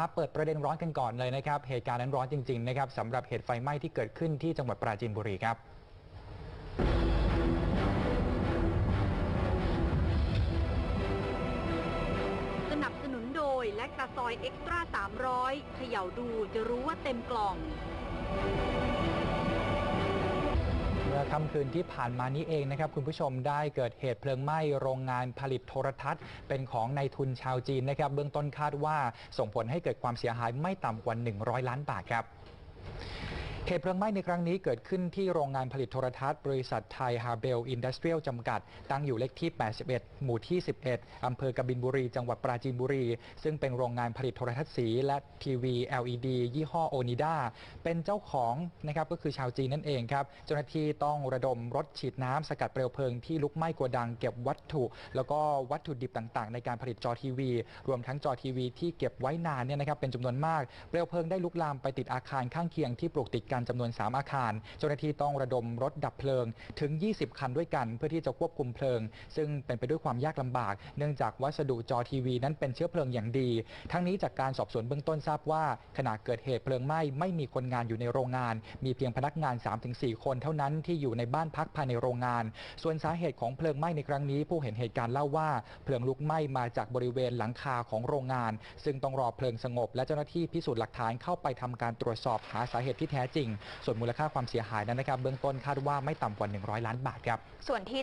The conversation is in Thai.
มาเปิดประเด็นร้อนกันก่อนเลยนะครับ เหตุการณ์นั้นร้อนจริง ๆ นะครับสำหรับเหตุไฟไหม้ที่เกิดขึ้นที่จังหวัดปราจีนบุรีครับ สนับสนุนโดยและกระซอยเอ็กซ์ตร้า300เขย่าดูจะรู้ว่าเต็มกล่อง ค่ำคืนที่ผ่านมานี้เองนะครับคุณผู้ชมได้เกิดเหตุเพลิงไหม้โรงงานผลิตโทรทัศน์ เป็นของนายทุนชาวจีนนะครับ เบื้องต้นคาดว่าส่งผลให้เกิดความเสียหายไม่ต่ำกว่า 100 ล้านบาทครับ เหตุเพลิงไหม้ในครั้งนี้เกิดขึ้นที่โรงงานผลิตโทรทัศน์ บริษัทไทยฮาเบลอินดัสเทรียลจำกัด ตั้งอยู่เลขที่ 81 หมู่ที่ 11 อำเภอกบินบุรี จังหวัดปราจีนบุรี ซึ่งเป็นโรงงานผลิตโทรทัศน์สีและทีวี LED ยี่ห้อโอนิดาเป็นเจ้าของนะครับก็คือชาวจีนนั่นเองครับ เจ้าหน้าที่ต้องระดมรถฉีดน้ำสกัดเปลวเพลิงที่ลุกไหม้โกดังเก็บวัตถุ แล้วก็วัตถุดิบต่างๆ ในการผลิตจอทีวี รวมทั้งจอทีวีที่เก็บไว้นานเนี่ยนะครับเป็นจำนวนมากเปลวเพลิงได้ลุกลามไปติดอาคารข้างเคียงที่ปลูกติดกันจำนวน 3 อาคาร เจ้าหน้าที่ต้องระดมรถดับเพลิงถึง 20 คันด้วยกัน เพื่อที่จะควบคุมเพลิง ซึ่งเป็นไปด้วยความยากลำบาก เนื่องจากวัสดุจอทีวีนั้นเป็นเชื้อเพลิงอย่างดี ทั้งนี้จากการสอบสวนเบื้องต้นทราบว่าขณะเกิดเหตุเพลิงไหม้ไม่มีคนงานอยู่ในโรงงาน มีเพียงพนักงาน 3-4 คนเท่านั้นที่อยู่ในบ้านพักภายในโรงงาน ส่วนสาเหตุของเพลิงไหม้ในครั้งนี้ ผู้เห็นเหตุการณ์เล่าว่าเพลิงลุกไหม้มาจากบริเวณหลังคาของโรงงาน ซึ่งต้องรอเพลิงสงบ และเจ้าหน้าที่พิสูจน์หลักฐานเข้าไปทำการตรวจสอบหาสาเหตุที่แท้จริงง ส่วนมูลค่าความเสียหายนั้นนะครับเบื้องต้นคาดว่าไม่ต่ำกว่า 100 ล้านบาทครับ ส่วนที่